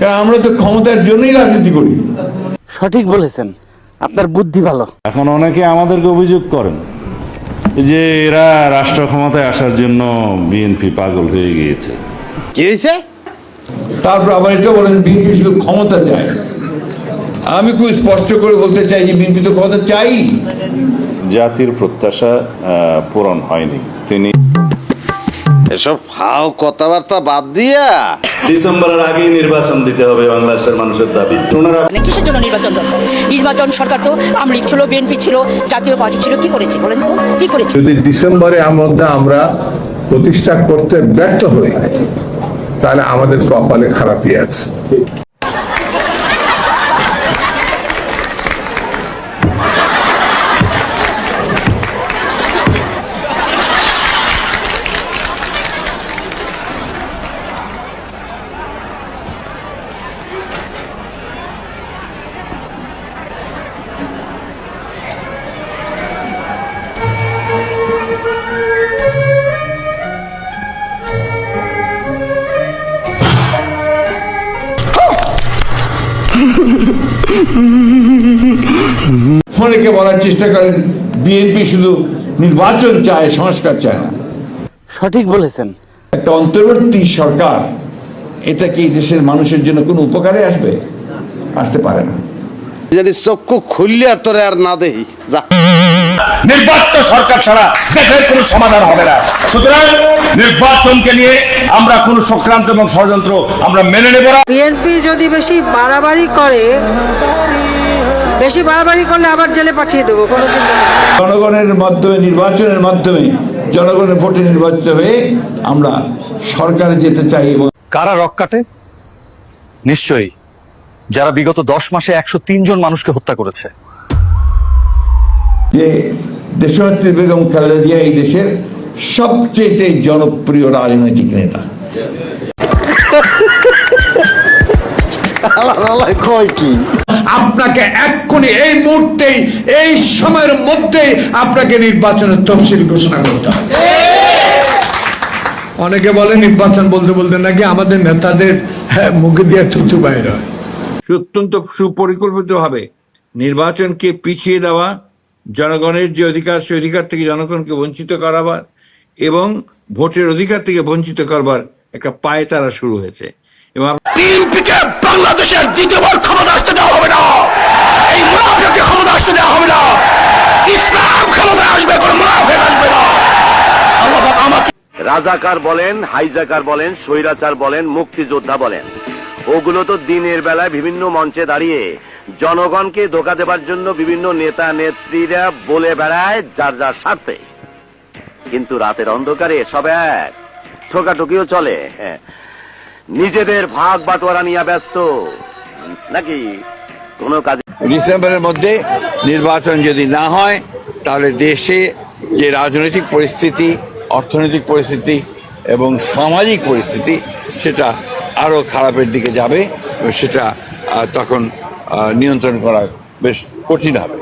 কারণ আমরা তো ক্ষমতার জন্যই রাজনীতি করি। সঠিক বলেছেন। আপনার বুদ্ধি ভালো। এখন অনেকে আমাদেরকে অভিযোগ করেন যে এরা রাষ্ট্র ক্ষমতায় আসার জন্য বিএনপি পাগল হয়ে গিয়েছে। কি হয়েছে? তারপর আবার এটা বলেন বিএনপি শুধু ক্ষমতা চায়। আমি খুব স্পষ্ট করে বলতে চাই যে বিএনপি তো ক্ষমতা চাই। জাতির প্রত্যাশা আহ, পূরণ হয়নি। তিনি এসব ফাও কথাবার্তা বাদ দিয়া। ডিসেম্বরের আগেই নির্বাচন দিতে হবে বাংলাদেশের মানুষের দাবি। ওনারা মানে কিসের জন্য নির্বাচন দরকার? নির্বাচন সরকার তো আমলিগ ছিল বিএনপি ছিল জাতীয় পার্টি ছিল কি করেছে বলেন তো? কি করেছে? যদি ডিসেম্বরে আমরা আমরা প্রতিষ্ঠা করতে ব্যর্থ হই তাহলে আমাদের কপালে খারাপই আছে। অনেকে বলার চেষ্টা করেন বিএনপি শুধু নির্বাচন চায় সংস্কার চায় না। সঠিক বলেছেন। একটা অন্তর্বর্তী সরকার এটা কি দেশের মানুষের জন্য কোনো উপকারে আসবে? আসতে পারে না। যদি চক্ষু খুললে আর তোরে আর না দেই যা নির্বাচিত সরকার ছাড়া দেশের কোনো সমাধান হবে না। সুতরাং নির্বাচনকে নিয়ে আমরা কোনো সংক্রান্ত এবং ষড়যন্ত্র আমরা মেনে নেব না। বিএনপি যদি বেশি বাড়াবাড়ি করে বেশি বাড়াবাড়ি করলে আবার জেলে পাঠিয়ে দেবো কোনো চিন্তা জনগণের মাধ্যমে নির্বাচনের মাধ্যমে জনগণের ভোটে নির্বাচিত হয়ে আমরা সরকারে যেতে চাই এবং কারা রক কাটে? নিশ্চয়ই। যারা বিগত দশ মাসে একশো জন মানুষকে হত্যা করেছে। যে দেশনেত্রী বেগম খালেদা জিয়া এই দেশের সবচেয়ে জনপ্রিয় রাজনৈতিক নেতা। আপনাকে এক্ষুনি এই মুহূর্তেই এই সময়ের মধ্যেই আপনাকে নির্বাচনের তফসিল ঘোষণা করতে হবে। অনেকে বলে নির্বাচন বলতে বলতে নাকি আমাদের নেতাদের হ্যাঁ, মুখে দিয়ে থুতু বাইর হয়। অত্যন্ত সুপরিকল্পিতভাবে নির্বাচনকে পিছিয়ে দেওয়া জনগণের যে অধিকার সে অধিকার থেকে জনগণকে বঞ্চিত করাবার এবং ভোটের অধিকার থেকে বঞ্চিত করবার একটা পায়ে তারা শুরু হয়েছে। এবং বাংলাদেশের দ্বিতীয়বার ক্ষমতা আসতে দেওয়া হবে না। এই মুনাফেকে ক্ষমতা আসতে দেওয়া হবে না। ইসলাম ক্ষমতা আসবে কোনো মুনাফেক আসবে না। আল্লাহ পাক আমাকে রাজাকার বলেন হাইজাকার বলেন স্বৈরাচার বলেন মুক্তিযোদ্ধা বলেন। ওগুলো তো দিনের বেলায় বিভিন্ন মঞ্চে দাঁড়িয়ে জনগণকে ধোকা দেবার জন্য বিভিন্ন নেতা নেত্রীরা বলে বেড়ায় যার যার স্বার্থে। কিন্তু রাতের অন্ধকারে সব এক। ঠোকাঠুকিও চলে। হ্যাঁ। নিজেদের ভাগ বাটোয়ারা নিয়ে ব্যস্ত। নাকি কোনো কাজে ডিসেম্বরের মধ্যে নির্বাচন যদি না হয়, তাহলে দেশে যে রাজনৈতিক পরিস্থিতি, অর্থনৈতিক পরিস্থিতি এবং সামাজিক পরিস্থিতি, সেটা আরও খারাপের দিকে যাবে সেটা তখন নিয়ন্ত্রণ করা বেশ কঠিন হবে।